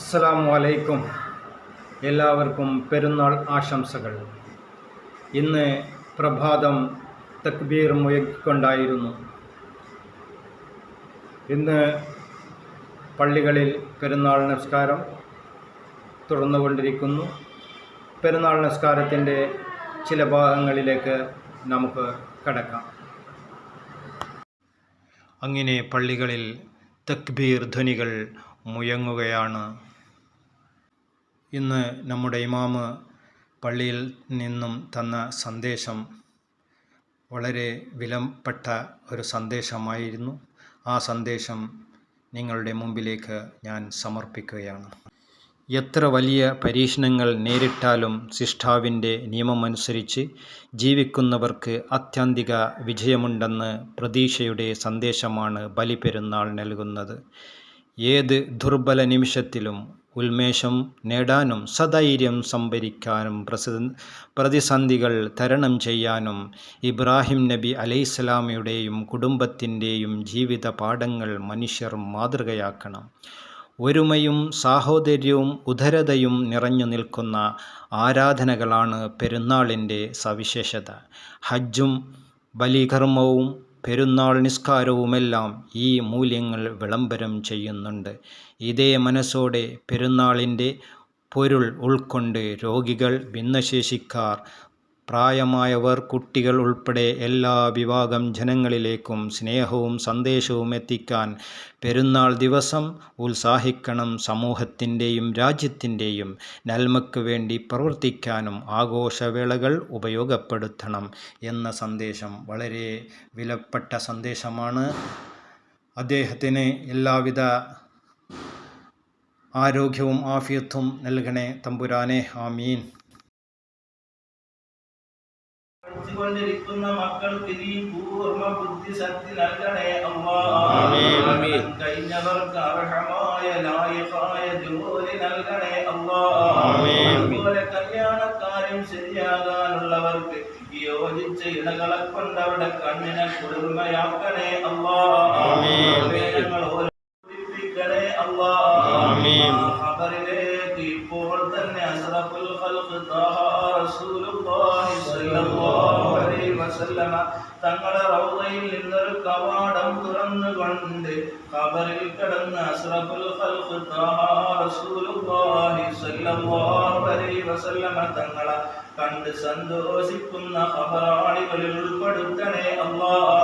അസ്സലാമു അലൈക്കും. എല്ലാവർക്കും പെരുന്നാൾ ആശംസകൾ. ഇന്ന് പ്രഭാതം തക്ബീർ മുയക്കൊണ്ടായിരുന്നു ഇന്ന് പള്ളികളിൽ പെരുന്നാൾ നമസ്കാരം തുടർന്നുകൊണ്ടിരിക്കുന്നു. പെരുന്നാൾ നമസ്കാരത്തിന്റെ ചില ഭാഗങ്ങളിലേക്ക് നമുക്ക് കടക്കാം. അങ്ങനെ പള്ളികളിൽ തക്ബീർ ധ്വനികൾ മുഴങ്ങുകയാണ് ഇന്ന് നമ്മുടെ ഇമാമ് പള്ളിയിൽ നിന്നും തന്ന സന്ദേശം വളരെ വിലപ്പെട്ട ഒരു സന്ദേശമായിരുന്നു. ആ സന്ദേശം നിങ്ങളുടെ മുമ്പിലേക്ക് ഞാൻ സമർപ്പിക്കുകയാണ്. എത്ര വലിയ പരീക്ഷണങ്ങൾ നേരിട്ടാലും സിഷ്ഠാവിന്റെ നിയമമനുസരിച്ച് ജീവിക്കുന്നവർക്ക് അത്യന്തിക വിജയമുണ്ടെന്ന് പ്രതീക്ഷയുടെ സന്ദേശമാണ് ബലിപെരുന്നാൾ നൽകുന്നത്. ഏത് ദുർബല നിമിഷത്തിലും ഉന്മേഷം നേടാനും സധൈര്യം സംഭരിക്കാനും പ്രതിസന്ധികൾ തരണം ചെയ്യാനും ഇബ്രാഹിം നബി അലൈഹിസ്സലാമയുടെയും കുടുംബത്തിന്റെയും ജീവിത പാഠങ്ങൾ മനുഷ്യർ മാതൃകയാക്കണം. ഒരുമയും സാഹോദര്യവും ഉദരതയും നിറഞ്ഞു നിൽക്കുന്ന ആരാധനകളാണ് പെരുന്നാളിന്റെ സവിശേഷത. ഹജ്ജും ബലികർമ്മവും പെരുന്നാൾ നിസ്കാരവുമെല്ലാം ഈ മൂല്യങ്ങൾ വിളംബരം ചെയ്യുന്നുണ്ട്. ഇതേ മനസ്സോടെ പെരുന്നാളിന്റെ പൊരുൾ ഉൾക്കൊണ്ട് രോഗികൾ ഭിന്നശേഷിക്കാർ പ്രായമായവർ കുട്ടികൾ ഉൾപ്പെടെ എല്ലാ വിഭാഗം ജനങ്ങളിലേക്കും സ്നേഹവും സന്ദേശവും എത്തിക്കാൻ പെരുന്നാൾ ദിവസം ഉത്സാഹിക്കണം സമൂഹത്തിന്റെയും രാജ്യത്തിന്റെയും നന്മയ്ക്ക് വേണ്ടി പ്രവർത്തിക്കാനും ആഘോഷവേളകൾ ഉപയോഗപ്പെടുത്തണം എന്ന സന്ദേശം വളരെ വിലപ്പെട്ട സന്ദേശമാണ്. അദ്ദേഹത്തിന് എല്ലാവിധ ആരോഗ്യവും ആഫിയത്തും നൽകണേ തമ്പുരാനെ. ആമീൻ. പഠിച്ചുകൊണ്ടിരിക്കുന്ന മക്കൾക്ക് നീ പൂർണ ബുദ്ധിശക്തി നൽകണേ. കഴിഞ്ഞവർക്ക് അർഹമായ ലായകായ ജോലി നൽകണേ. അതുപോലെ കല്യാണക്കാരും ശരിയാകാനുള്ളവർക്ക് യോജിച്ച ഇടകളെ കൊണ്ട് അവിടെ കണ്ണിനെ കുളിർമയാക്കണേ അള്ളാ ആമീൻ. ഞങ്ങൾ ഓരോ പഠിപ്പിക്കണേ അള്ളാ ആമീൻ. ഖബറിലേക്ക് ഇപ്പോൾ തന്നെ അസറഫുൽ ഖൽഖ് വസല്ലമ തങ്ങളെ റൗദയിൽ നിന്നൊരു കവാടം തുറന്നുകൊണ്ട് ഖബറിൽ കിടന്ന് അസ്റഫുൽ തങ്ങളെ കണ്ട് സന്തോഷിക്കുന്ന ഖബറാളികളിൽ ഉൾപ്പെടുത്തണേ ആമീൻ.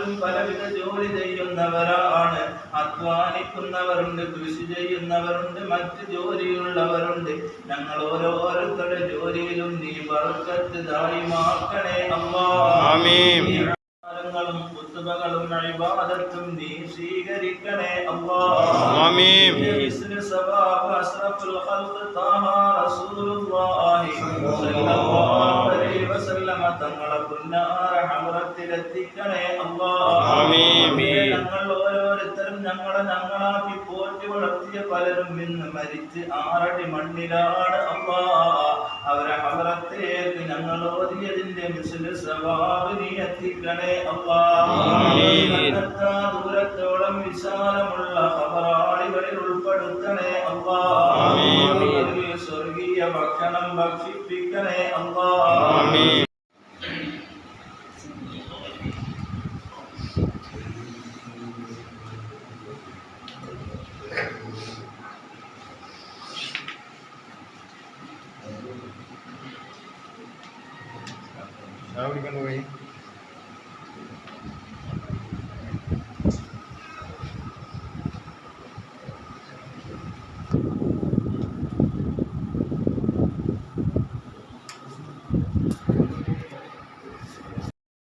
പലരും പലവിധ ജോലി ചെയ്യുന്നവരാണ്. അധ്വാനിക്കുന്നവരുണ്ട് കൃഷി ചെയ്യുന്നവരുണ്ട് മറ്റ് ജോലിയുള്ളവരുണ്ട്. ഞങ്ങൾ ഓരോരുത്തരുടെ ജോലിയിലും നീ വർക്കത്ത് ദായിമാക്കണേ അമ്മ ങ്ങളും കുത്തുബകളും അഴിബാദത്തും നീ സ്വീകരിക്കണേ അല്ലാഹ് ഇസ്ലു സബാബ അസ്റഫുൽ ഖൽഖ് താഹ റസൂലുള്ളാഹി സ്വല്ലല്ലാഹു അലൈഹി വസല്ലമ തങ്ങളെ പുന്നാ ആമീൻ. ഞങ്ങൾ ഓരോരുത്തരും ഞങ്ങളെ ഞങ്ങളാക്കി പോറ്റി വളർത്തിയ പലരും ഇന്ന് മരിച്ച് ആറടി മണ്ണിലാണ് അമ്മാ അവരെ ഹമറത്തേക്ക് ഞങ്ങൾ ഓതിയതിന്റെ മിസിൽ സവാബ് നീ എത്തിക്കണേ അമ്മാ ദൂരത്തോളം വിശാലമുള്ള ഖബറാളികളിൽ ഉൾപ്പെടുത്തണേ അമ്മാ സ്വർഗീയ ഭക്ഷണം ഭക്ഷിപ്പിക്കണേ അല്ലാ I would even wait.